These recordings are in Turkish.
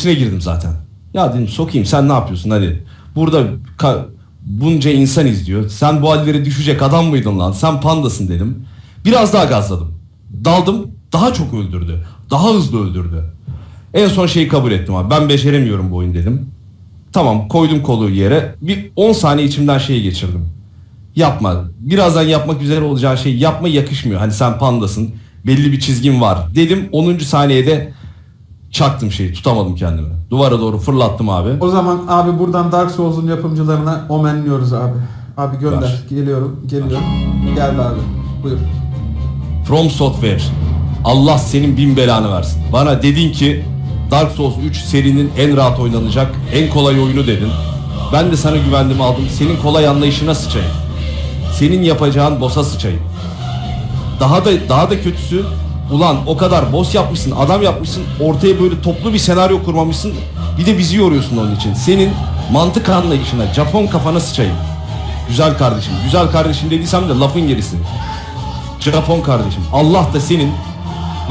göğsüne girdim zaten. Ya dedim sokayım sen ne yapıyorsun hadi. Burada bunca insan izliyor. Sen bu hallere düşecek adam mıydın lan? Sen pandasın dedim. Biraz daha gazladım. Daldım daha çok öldürdü. Daha hızlı öldürdü. En son şeyi kabul ettim abi. Ben beceremiyorum bu oyun dedim. Tamam koydum kolu yere. Bir 10 saniye içimden şeyi geçirdim. Yapma. Birazdan yapmak üzere olacağın şey yapma yakışmıyor. Hani sen pandasın. Belli bir çizgin var. Dedim 10. saniyede çaktım şeyi. Tutamadım kendimi. Duvara doğru fırlattım abi. O zaman abi buradan Dark Souls'un yapımcılarına omenliyoruz abi. Abi gönder. Ver. Geliyorum. Geliyorum. Geldi abi. Buyur. From Software. Allah senin bin belanı versin. Bana dedin ki Dark Souls 3 serinin en rahat oynanacak, en kolay oyunu dedin. Ben de sana güvendim aldım. Senin kolay anlayışına sıçayım. Senin yapacağın boss'a sıçayım. Daha da daha da kötüsü ulan o kadar boss yapmışsın, adam yapmışsın, ortaya böyle toplu bir senaryo kurmamışsın. Bir de bizi yoruyorsun onun için. Senin mantık anlayışına, Japon kafana sıçayım. Güzel kardeşim, güzel kardeşim dediysem de lafın gerisi. Japon kardeşim. Allah da senin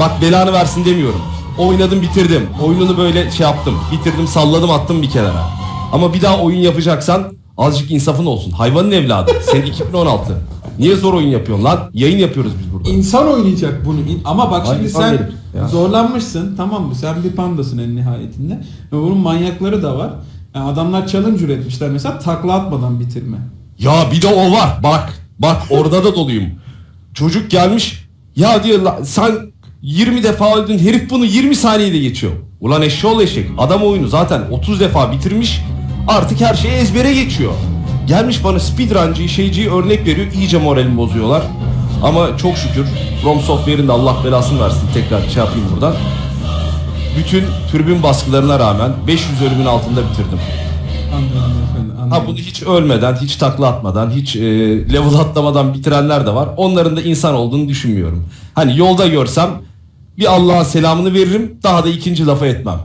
bak belanı versin demiyorum. Oynadım bitirdim. Oyununu böyle şey yaptım. Bitirdim salladım attım bir kenara. Ama bir daha oyun yapacaksan azıcık insafın olsun. Hayvanın evladı. Sen 2016. Niye zor oyun yapıyorsun lan? Yayın yapıyoruz biz burada. İnsan oynayacak bunu. Ama bak Ay, şimdi sen ya. zorlanmışsın tamam mı? Sen bir pandasın en nihayetinde. Ve bunun manyakları da var. Yani adamlar challenge üretmişler mesela takla atmadan bitirme. Ya bir de o var. Bak. Bak orada da doluyum. Çocuk gelmiş. Ya diyor "La- sen 20 defa öldün. Herif bunu 20 saniyede geçiyor. Ulan eşşoğlu eşek. Adam oyunu zaten 30 defa bitirmiş. Artık her şey ezbere geçiyor. Gelmiş bana speedruncıyı şeyciyi örnek veriyor. İyice moralimi bozuyorlar. Ama çok şükür From Software'in de Allah belasını versin. Tekrar şey yapayım buradan. Bütün türbün baskılarına rağmen 500 ölümün altında bitirdim. Anladım efendim. Anladım. Ha bunu hiç ölmeden, hiç takla atmadan, hiç e, level atlamadan bitirenler de var. Onların da insan olduğunu düşünmüyorum. Hani yolda görsem bir Allah'a selamını veririm, daha da ikinci lafa etmem.